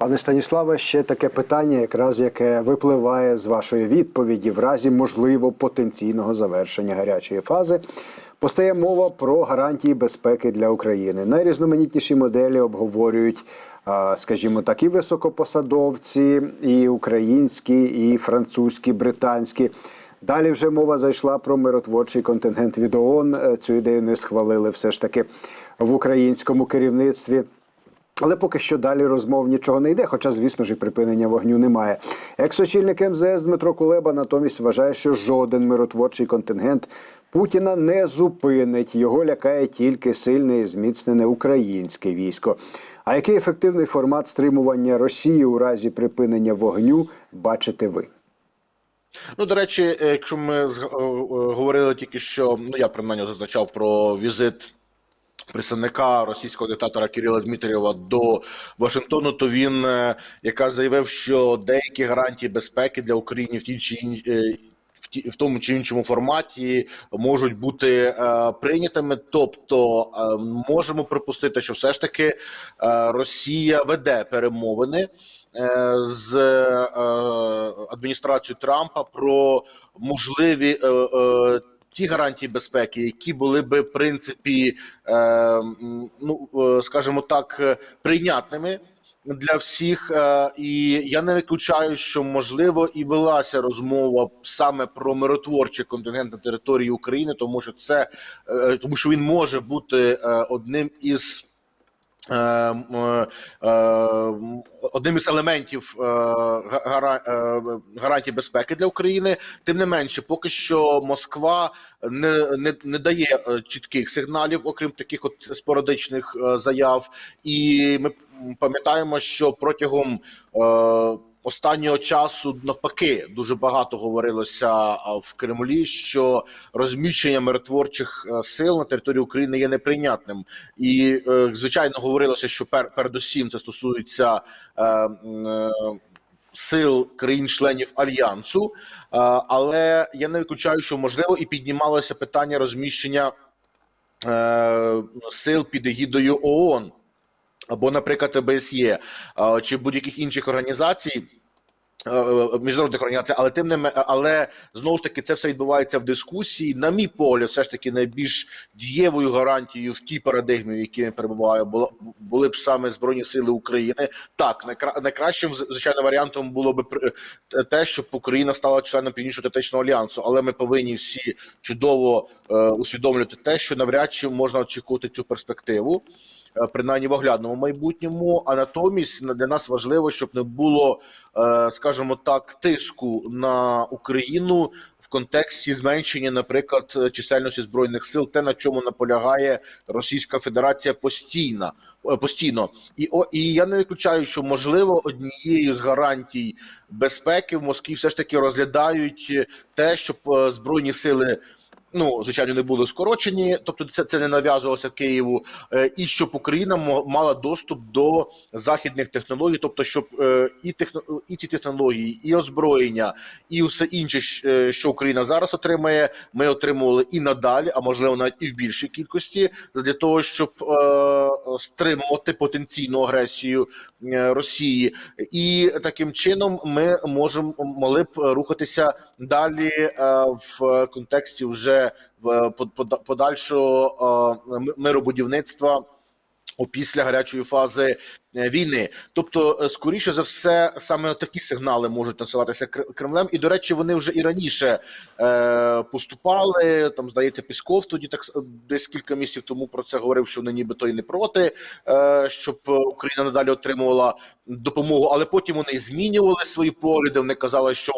Пане Станіславе, ще таке питання, якраз яке випливає з вашої відповіді в разі можливо потенційного завершення гарячої фази. Постає мова про гарантії безпеки для України. Найрізноманітніші моделі обговорюють, скажімо так, і високопосадовці, і українські, і французькі, британські. Далі вже мова зайшла про миротворчий контингент від ООН. Цю ідею не схвалили все ж таки в українському керівництві. Але поки що далі розмов нічого не йде, хоча, звісно ж, і припинення вогню немає. Екс-очільник МЗС Дмитро Кулеба натомість вважає, що жоден миротворчий контингент Путіна не зупинить. Його лякає тільки сильне і зміцнене українське військо. А який ефективний формат стримування Росії у разі припинення вогню бачите ви? Ну, до речі, е, якщо ми е, е, говорили тільки що, ну я принаймні зазначав про візит представника російського диктатора Кирила Дмитрієва до Вашингтону, то він е, якраз заявив, що деякі гарантії безпеки для України в тій чи ін- е, в тому чи іншому форматі можуть бути е, прийнятими. Тобто е, можемо припустити, що все ж таки е, Росія веде перемовини е, з е, адміністрацією Трампа про можливі. е, е, Ті гарантії безпеки, які були би в принципі, е, ну е, скажімо так, е, прийнятними для всіх, е, і я не виключаю, що можливо і велася розмова саме про миротворчий контингент на території України, тому що це тому, що він може бути одним із. Е, е, м, Одним із елементів гарантії гара- е, безпеки для України, тим не менше, поки що Москва не, не, не дає е, чітких сигналів, окрім таких от спорадичних е, заяв. І ми пам'ятаємо, що протягом е, останнього часу навпаки дуже багато говорилося в Кремлі, що розміщення миротворчих е, сил на території України є неприйнятним. І е, звичайно говорилося, що пер, передусім це стосується. е, е, Сил країн-членів альянсу, е, але я не виключаю, що можливо і піднімалося питання розміщення сил під егідою ООН або, наприклад, ОБСЄ е, чи будь-яких інших організацій. е, е, Міжнародних організацій, але тим не але знову ж таки це все відбувається в дискусії. На мій погляд, все ж таки найбільш дієвою гарантією в тій парадигмі, в якій ми перебуваємо, були б саме збройні сили України. Так, найкра- найкращим звичайно варіантом було б при- те, щоб Україна стала членом Північно-Атлантичного альянсу, але ми повинні всі чудово е, усвідомлювати те, що навряд чи можна очікувати цю перспективу. Е, Принаймні в оглядному майбутньому, а натомість на- для нас важливо, щоб не було, е, скажімо так, тиску на Україну в контексті зменшення, наприклад, чисельності збройних сил, те на чому наполягає Російська Федерація постійно, е, постійно. І о, і я не виключаю, що можливо однією з гарантій безпеки в Москві все ж таки розглядають те, щоб збройні сили. Ну, звичайно, не були скорочені, тобто це, це не нав'язувалося Києву, е, і щоб Україна мала доступ до західних технологій, тобто, щоб е, і техно, і ці технології, і озброєння, і все інше, е, що Україна зараз отримає, ми отримували і надалі, а можливо навіть і в більшій кількості, для того, щоб е, стримувати потенційну агресію Росії, і таким чином ми можемо могли б рухатися далі е, в контексті вже в под- под- подальшого е, миробудівництва опісля гарячої фази війни. Тобто, е, скоріше за все, саме такі сигнали можуть насилатися Кр- Кремлем. І до речі, вони вже і раніше е, поступали. Там здається, Пісков тоді так десь кілька місяців тому про це говорив, що вони нібито і не проти, е, щоб е, Україна надалі отримувала допомогу, але потім вони змінювали свої погляди. Вони казали, що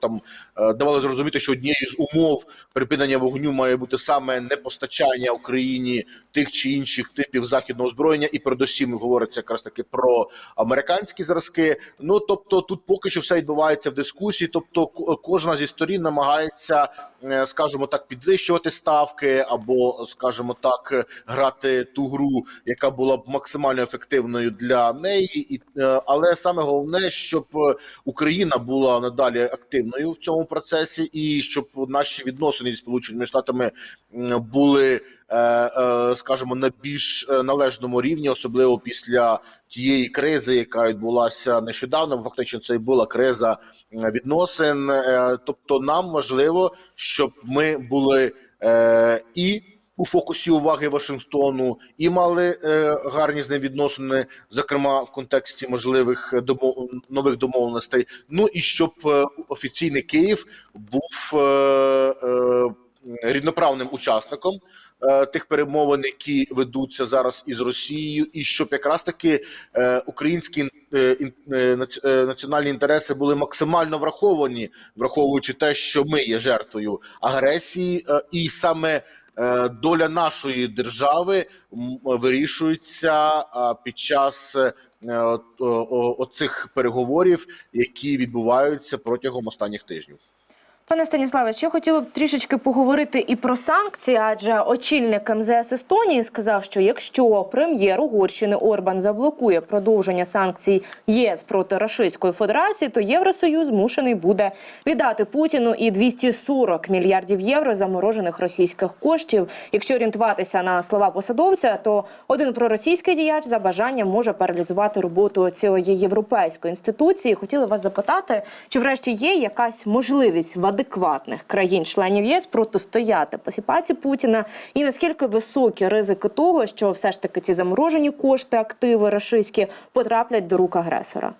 там е, давали зрозуміти, що однією з умов припинення вогню має бути саме непостачання Україні тих чи інших типів західного озброєння, і передусім говориться якраз таки про американські зразки. Ну тобто, тут поки що все відбувається в дискусії. Тобто, ко- кожна зі сторін намагається, скажімо так, підвищувати ставки, або, скажімо так, грати ту гру, яка була б максимально ефективною для неї, і е, але саме головне, щоб е, Україна була надалі активною в цьому процесі, і щоб наші відносини зі сполученими штатами були, е, е, скажімо, на більш е, належному рівні, особливо після тієї кризи, яка відбулася нещодавно. Фактично, це і була криза е, відносин. Е, Тобто, нам важливо, щоб ми були е, і у фокусі уваги Вашингтону, і мали е, гарні з ним відносини, зокрема в контексті можливих домов... нових домовленостей. Ну і щоб е, офіційний Київ був е, е, рівноправним учасником тих перемовин, які ведуться зараз із Росією, і щоб якраз таки е, українські е, е, е, національні інтереси були максимально враховані, враховуючи те, що ми є жертвою агресії, е, і саме е, доля нашої держави вирішується е, під час е, оцих переговорів, які відбуваються протягом останніх тижнів. Пане Станіславе, ще хотіла б трішечки поговорити і про санкції, адже очільник МЗС Естонії сказав, що якщо прем'єр Угорщини Орбан заблокує продовження санкцій ЄС проти Російської Федерації, то Євросоюз змушений буде віддати Путіну і 240 мільярдів євро заморожених російських коштів. Якщо орієнтуватися на слова посадовця, то один проросійський діяч за бажанням може паралізувати роботу цілої європейської інституції. Хотіла вас запитати, чи врешті є якась можливість в адекватних країн-членів ЄС протистояти посіпаці Путіна, і наскільки високі ризики того, що все ж таки ці заморожені кошти, активи рашистські потраплять до рук агресора?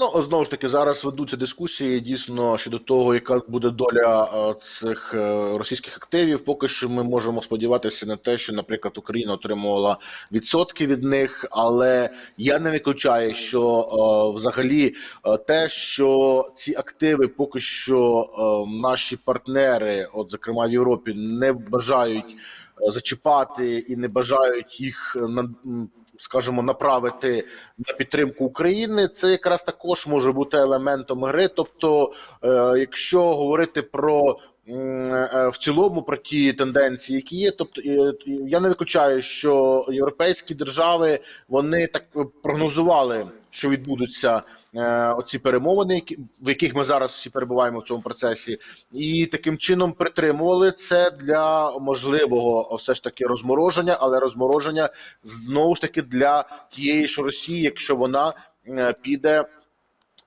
Ну знову ж таки, зараз ведуться дискусії дійсно щодо того, яка буде доля е, цих е, російських активів. Поки що ми можемо сподіватися на те, що, наприклад, Україна отримувала відсотки від них, але я не виключаю, що е, взагалі те, що ці активи поки що наші партнери, от зокрема в Європі, не бажають зачіпати і не бажають їх скажімо, направити на підтримку України, це якраз також може бути елементом гри. Тобто, е, якщо говорити про е, в цілому про ті тенденції, які є, тобто е, я не виключаю, що європейські держави вони так прогнозували, що відбудуться е, оці перемовини, які в яких ми зараз всі перебуваємо в цьому процесі, і таким чином притримували це для можливого все ж таки розмороження, але розмороження знову ж таки для тієї ж Росії, якщо вона е, піде.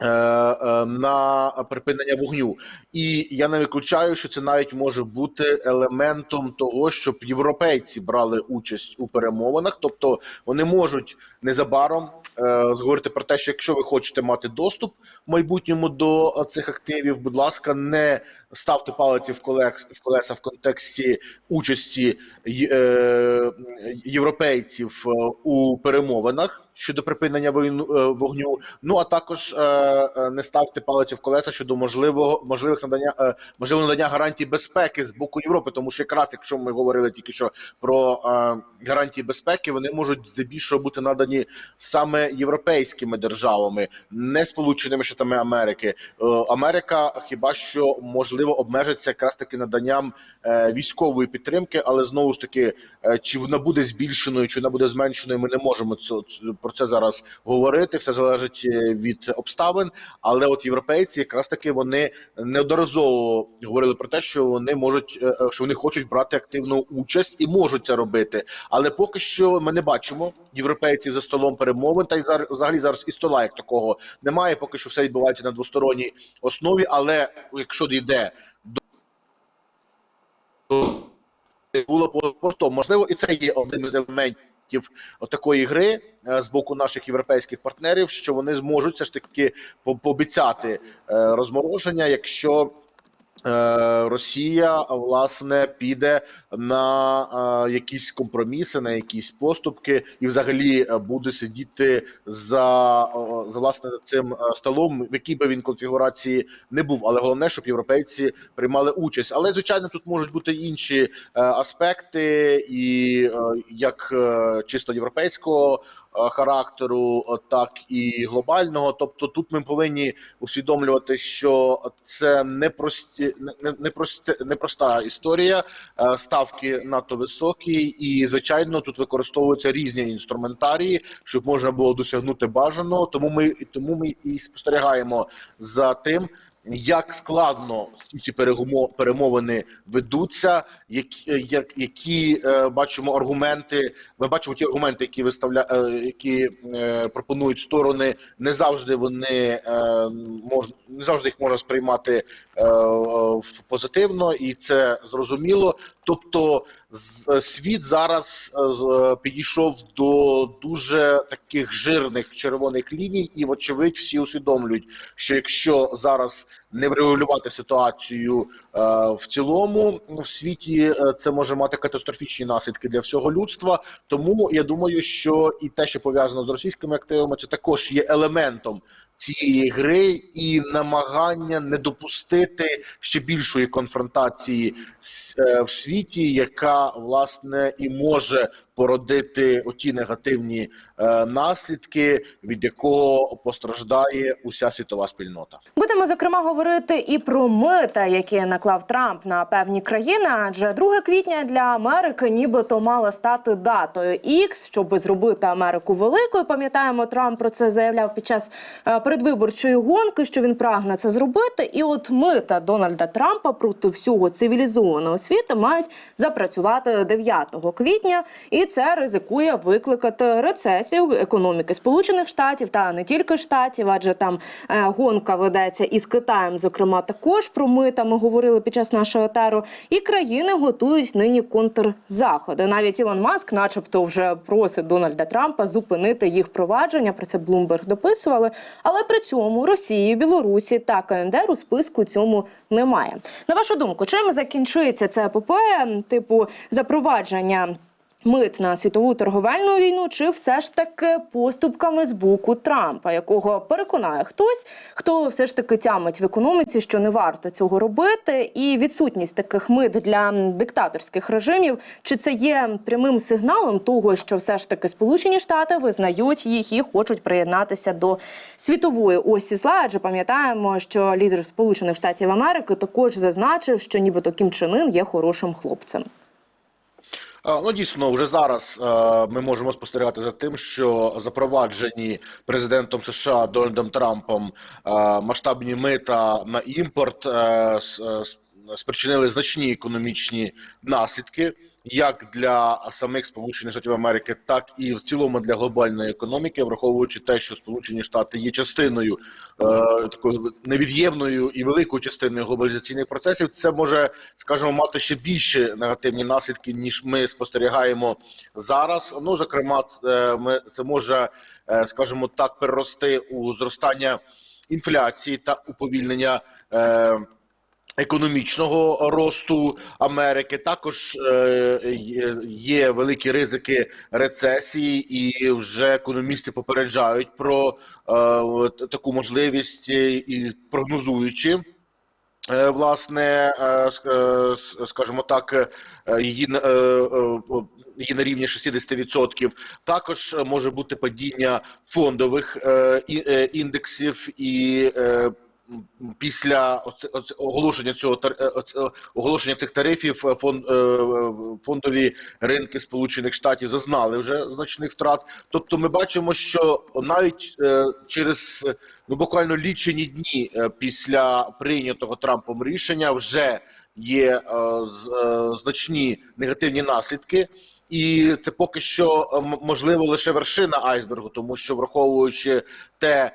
е, е, На припинення вогню, і я не виключаю, що це навіть може бути елементом того, щоб європейці брали участь у перемовинах, тобто вони можуть незабаром е, зговорити про те, що якщо ви хочете мати доступ в майбутньому до е, цих активів, будь ласка, не ставте палиці в колес в колеса в контексті участі е, європейців у перемовинах щодо припинення е, вогню. Ну а також е, е, не ставте палиці в колеса щодо можливого можливих надання можливого надання гарантій безпеки з боку Європи, тому що якраз якщо ми говорили тільки що про гарантії безпеки, вони можуть здебільшого бути надані саме європейськими державами, не Сполученими Штатами Америки. Америка хіба що можливо обмежиться якраз таки наданням військової підтримки, але знову ж таки, чи вона буде збільшеною, чи вона буде зменшеною, ми не можемо це- про це зараз говорити. Все залежить е, від обставин. Але от європейці, якраз таки, вони неодноразово говорили про те, що вони можуть, е, е, що вони хочуть брати активну участь і можуть це робити. Але поки що ми не бачимо європейців за столом перемовин, та й зараз взагалі зараз і стола як такого немає. Поки що все відбувається на двосторонній основі. Але якщо дійде до було по то можливо, і це є одним із елементів такої гри е, з боку наших європейських партнерів, що вони зможуть все ж таки пообіцяти е, розмороження, якщо Росія власне піде на е, якісь компроміси, на якісь поступки, і взагалі е, буде сидіти за, е, за власне цим е, столом, в якій би він конфігурації не був. Але головне, щоб європейці приймали участь. Але звичайно, тут можуть бути інші е, аспекти, і е, як е, чисто європейського е, характеру, е, так і глобального. Тобто, тут ми повинні усвідомлювати, що це не прості, не, не, прості, історія. Е, Ставки надто високі, і звичайно, тут використовуються різні інструментарії, щоб можна було досягнути бажаного. Тому ми тому ми і спостерігаємо за тим. Як складно ці перемовини ведуться, які, як, які е, бачимо аргументи. Ми бачимо ті аргументи, які виставля, е, які е, пропонують сторони. Не завжди вони е, не завжди їх можна сприймати е, позитивно, і це зрозуміло. Тобто, світ зараз е, е, підійшов до дуже таких жирних червоних ліній, і вочевидь всі усвідомлюють, що якщо зараз не врегулювати ситуацію е, в цілому в світі, е, це може мати катастрофічні наслідки для всього людства. Тому я думаю, що і те, що пов'язано з російськими активами, це також є елементом цієї гри і намагання не допустити ще більшої конфронтації е, в світі, яка власне і може породити оті негативні е, наслідки, від якого постраждає уся світова спільнота. Будемо зокрема говорити і про мита, які наклав Трамп на певні країни. Адже 2 квітня для Америки нібито мала стати датою X, щоб зробити Америку великою. Пам'ятаємо, Трамп про це заявляв під час е, передвиборчої гонки, що він прагне це зробити. І от мита Дональда Трампа проти всього цивілізованого світу мають запрацювати 9 квітня, і це ризикує викликати рецесію економіки Сполучених Штатів та не тільки штатів, адже там е, гонка ведеться із Китаєм. Зокрема, також про мита ми говорили під час нашого етеру. І країни готують нині контрзаходи. Навіть Ілон Маск, начебто, вже просить Дональда Трампа зупинити їх провадження. Про це Блумберг дописували. Але при цьому Росії, Білорусі та КНДР у списку цьому немає. На вашу думку, чим закінчується ця епопея, типу запровадження? Мит на світову торговельну війну, чи все ж таки поступками з боку Трампа, якого переконає хтось, хто все ж таки тямить в економіці, що не варто цього робити, і відсутність таких мит для диктаторських режимів, чи це є прямим сигналом того, що все ж таки Сполучені Штати визнають їх і хочуть приєднатися до світової осі зла? Адже пам'ятаємо, що лідер Сполучених Штатів Америки також зазначив, що нібито Кім Чен Ын є хорошим хлопцем. Е, Ну дійсно, вже зараз е, ми можемо спостерігати за тим, що запроваджені президентом США Дональдом Трампом е, масштабні мита на імпорт з спричинили значні економічні наслідки, як для самих Сполучених Штатів Америки, так і в цілому для глобальної економіки, враховуючи те, що Сполучені Штати є частиною е, такою невід'ємною і великою частиною глобалізаційних процесів, це може, скажімо, мати ще більше негативні наслідки, ніж ми спостерігаємо зараз. Ну, зокрема, це, ми це може, е, скажімо так, перерости у зростання інфляції та уповільнення. Е, Економічного росту Америки також е, є- великі ризики рецесії, і вже економісти попереджають про е, таку можливість е, і прогнозуючи. Власне, скажімо так, її на- рівні 60%. Також може бути падіння фондових індексів і після оголошення цього е, е, оголошення цих тарифів е, фон, фондові ринки Сполучених Штатів зазнали вже значних втрат. Тобто, ми бачимо, що навіть через ну буквально лічені дні після прийнятого Трампом рішення вже є значні негативні наслідки. І це поки що можливо лише вершина айсбергу, тому що враховуючи те,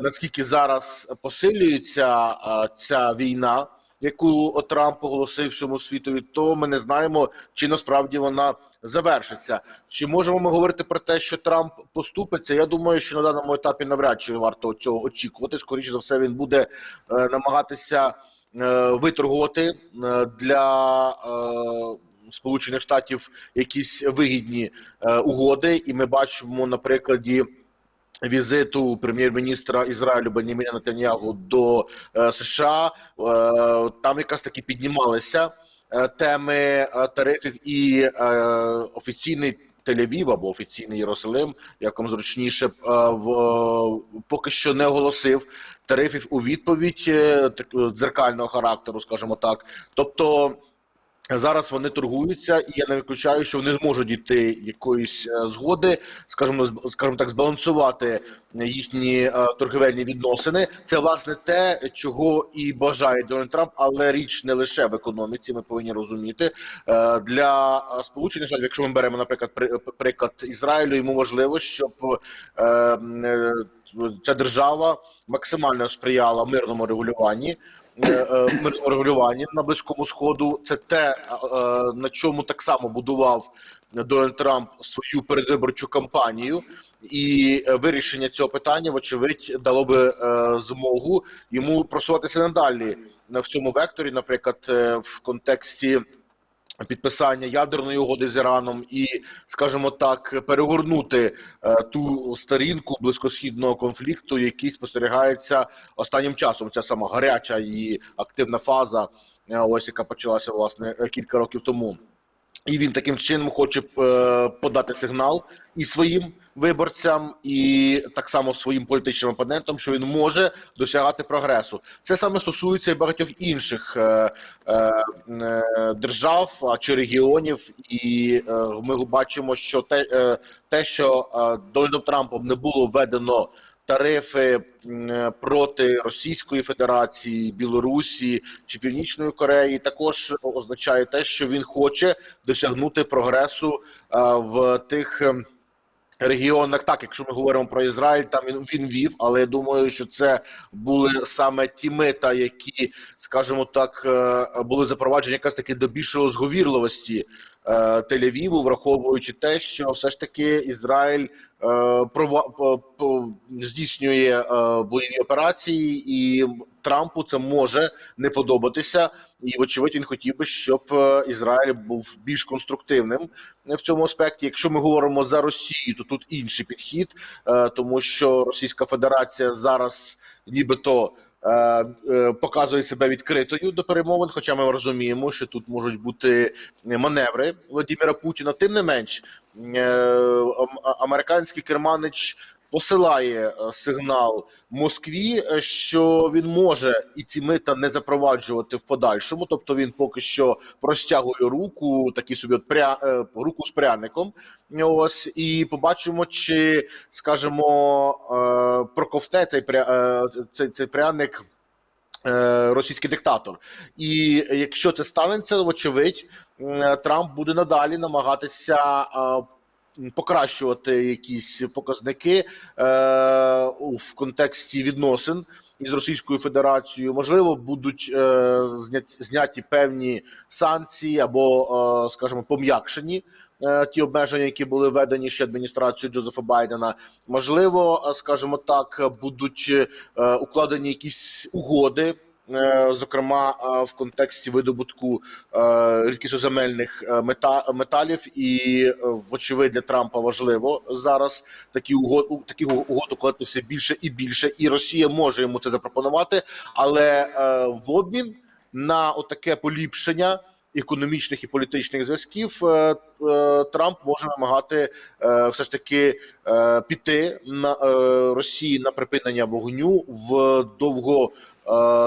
наскільки зараз посилюється е, ця війна, яку Трамп оголосив всьому світові, то ми не знаємо, чи насправді вона завершиться. Чи можемо ми говорити про те, що Трамп поступиться? Я думаю, що на даному етапі навряд чи варто цього очікувати. Скоріше за все, він буде е, намагатися е, виторгувати е, для. Е, Сполучених Штатів якісь вигідні е, угоди, і ми бачимо на прикладі візиту прем'єр-міністра Ізраїлю Беніміна Нетаньягу до е, США. Е, там якраз таки піднімалися е, теми тарифів, і офіційний Тель-Авів або офіційний Єрусалим, як вам зручніше, е, в поки що не оголосив тарифів у відповідь е, дзеркального характеру, скажімо так. Тобто. Зараз вони торгуються, і я не виключаю, що вони зможуть дійти якоїсь е, згоди, скажімо, скажімо так, збалансувати їхні е, торгівельні відносини. Це власне те, чого і бажає Дональд Трамп, але річ не лише в економіці. Ми повинні розуміти Е, для сполучених Штатів, якщо ми беремо, наприклад, при- приклад Ізраїлю, йому важливо, щоб ця держава максимально сприяла мирному регулюванні. Е, е, мирному на близькому сходу. Це те, е, на чому так само будував Дональд Трамп свою передвиборчу кампанію, і вирішення цього питання, вочевидь, дало би змогу йому просуватися надалі в цьому векторі, наприклад, в контексті підписання ядерної угоди з Іраном і, скажімо так, перегорнути е, ту сторінку близькосхідного конфлікту, який спостерігається останнім часом. Ця сама гаряча і активна фаза, е, ось яка почалася власне кілька років тому. І він таким чином хоче е, подати сигнал і своїм виборцям, і так само своїм політичним опонентам, що він може досягати прогресу. Це саме стосується і багатьох інших е, е, е, держав чи регіонів, і е, ми бачимо, що те, е, те що е, Дональдом Трампом не було введено. Тарифи е, проти Російської Федерації, Білорусі чи Північної Кореї також означає те, що він хоче досягнути прогресу е, в тих регіонах. Так, якщо ми говоримо про Ізраїль, там він, він вів, але я думаю, що це були саме ті мита, які, скажімо так, е, були запроваджені якраз таки до більшої зговірливості Тель-Авіву, враховуючи те, що все ж таки Ізраїль е, здійснює е, бойові операції, і Трампу це може не подобатися. І вочевидь він хотів би, щоб е, Ізраїль був більш конструктивним в цьому аспекті. Якщо ми говоримо за Росію, то тут інший підхід, е, тому що Російська Федерація зараз нібито. Е, е, Показує себе відкритою до перемовин, хоча ми розуміємо, що тут можуть бути маневри Володимира Путіна. Тим не менш, е, американський керманич посилає е, сигнал Москві, е, що він може і ці мита не запроваджувати в подальшому. Тобто він поки що простягує руку, такі собі от пря, е, руку з пряником. Ось і побачимо, чи скажімо, е, проковте цей пря, цей, цей пряник. Російський диктатор, і якщо це станеться, вочевидь, Трамп буде надалі намагатися покращувати якісь показники е, в контексті відносин із Російською Федерацією. Можливо, будуть е, зняті, певні санкції або, е, скажімо, пом'якшені. е, Ті обмеження, які були введені ще адміністрацією Джозефа Байдена, можливо, е, скажімо так, будуть е, укладені якісь угоди, зокрема е, в контексті видобутку е, рідкісоземельних е, мета, металів, і е, вочевидь для Трампа важливо зараз такі угод, у- такі угод укладати все більше і більше, і Росія може йому це запропонувати, але е, в обмін на отаке поліпшення. Економічних і політичних зв'язків е, е, Трамп може вимагати е, все ж таки е, піти на е, Росії на припинення вогню в довго е,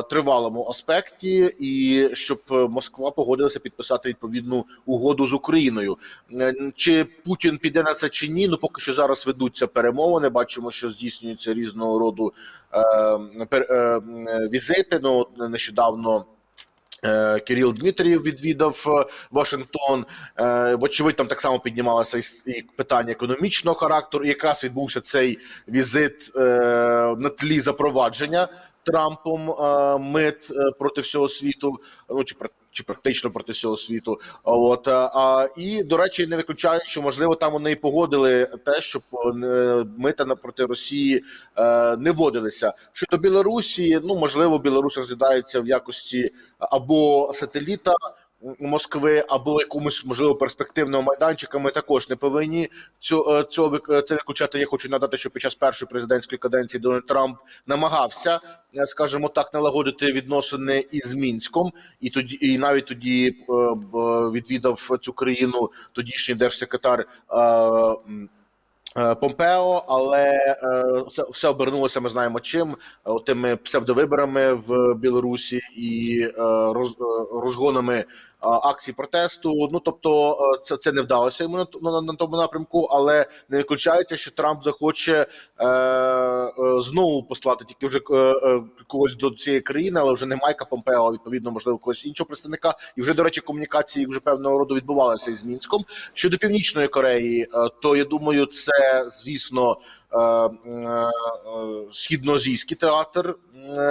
тривалому аспекті, і щоб Москва погодилася підписати відповідну угоду з Україною. Е, Чи Путін піде на це чи ні? Ну поки що зараз ведуться перемовини. Бачимо, що здійснюються різного роду е, е, візити. Ну нещодавно. Е, Кирил Дмитрієв відвідав е, Вашингтон. Е, Вочевидь, там так само піднімалося і питання економічного характеру. І якраз відбувся цей візит на тлі запровадження Трампом мит проти всього світу. Ну чи чи практично проти всього світу. От е, а і до речі, не виключаю, що можливо там вони і погодили те, щоб е, мита на проти Росії е, не вводилися. Щодо Білорусі, ну можливо, Білорусь розглядається в якості або сателіта. Москви або якомусь можливо перспективного майданчика. Ми також не повинні цього цього це виключати. Я хочу надати, що під час першої президентської каденції Дональд Трамп намагався, е, скажімо так, налагодити відносини із Мінськом, і тоді, і навіть тоді е, відвідав цю країну тодішній держсекретар. Е, Помпео, але е, все, все обернулося. Ми знаємо чим е, тими псевдовиборами в Білорусі і роз, розгонами акцій протесту. Ну тобто, це це не вдалося йому на, на, на тому напрямку, але не виключається, що Трамп захоче е, знову послати тільки вже е, когось до цієї країни, але вже не Майка Помпео, а відповідно, можливо, когось іншого представника. І вже до речі, комунікації вже певного роду відбувалися із Мінськом. Щодо північної Кореї, то я думаю, це звісно східноазійський театр е,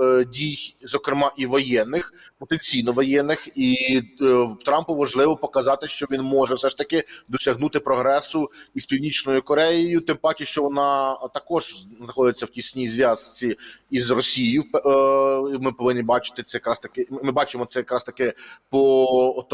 е, дій, зокрема і воєнних, потенційно воєнних, і е, Трампу важливо показати, що він може все ж таки досягнути прогресу із північною Кореєю, тим паче, що вона також знаходиться в тісній зв'язці із Росією. Е, Ми повинні бачити це якраз таки. Ми бачимо це якраз таки по от,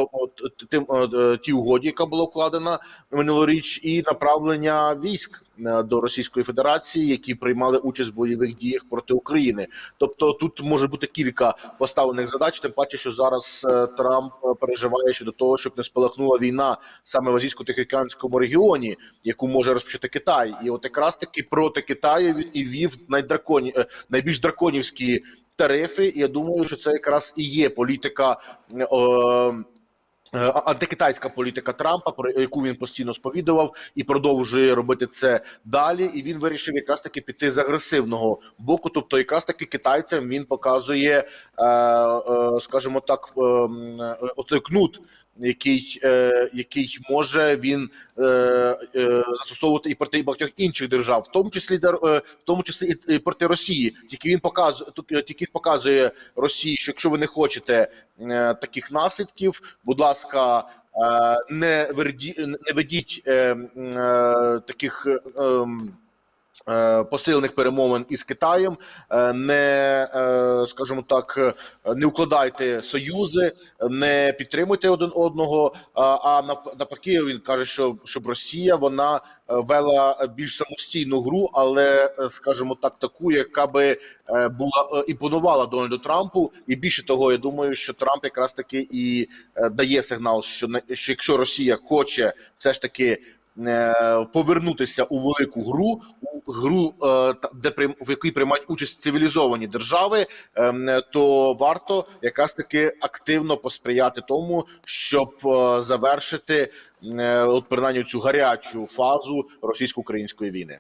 тим е, е, тій угоді, яка була укладена минулоріч, і направлення військ е, до Російської Федерації, які приймали участь в бойових діях проти України. Тобто тут може бути кілька поставлених задач. Тим паче, що зараз е, Трамп е, переживає щодо того, щоб не спалахнула війна саме в азійсько-тихоокеанському регіоні, яку може розпочати Китай, і от якраз таки проти Китаю він і вів найдраконі е, найбільш драконівські тарифи. І я думаю, що це якраз і є політика. е, е, Антикитайська політика Трампа, про яку він постійно сповідував, і продовжує робити це далі. І він вирішив якраз таки піти з агресивного боку. Тобто, якраз таки китайцям він показує, е, е, скажімо так, е, е, отой. Який, е, який може він е, е, застосовувати і проти багатьох інших держав, в тому числі е, в тому числі і- проти Росії. Тільки він показує е, тільки показує Росії, що якщо ви не хочете е, таких наслідків, будь ласка, е, не верді, не ведіть е, е, таких. е, ем, Посилених перемовин із Китаєм е, не е, скажімо так, е, не укладайте союзи, не підтримуйте один одного. а- А нав- навпаки, він каже, що щоб Росія вона е, вела більш самостійну гру, але е, скажімо так, таку, яка би е, була е, імпонувала Дональду Трампу. І більше того, я думаю, що Трамп якраз таки і е, дає сигнал, що що якщо Росія хоче все ж таки. Е, Повернутися у велику гру, у гру, е, де в якій приймають участь цивілізовані держави, ем, то варто якраз таки активно посприяти тому, щоб е, завершити от принаймні цю гарячу фазу російсько-української війни.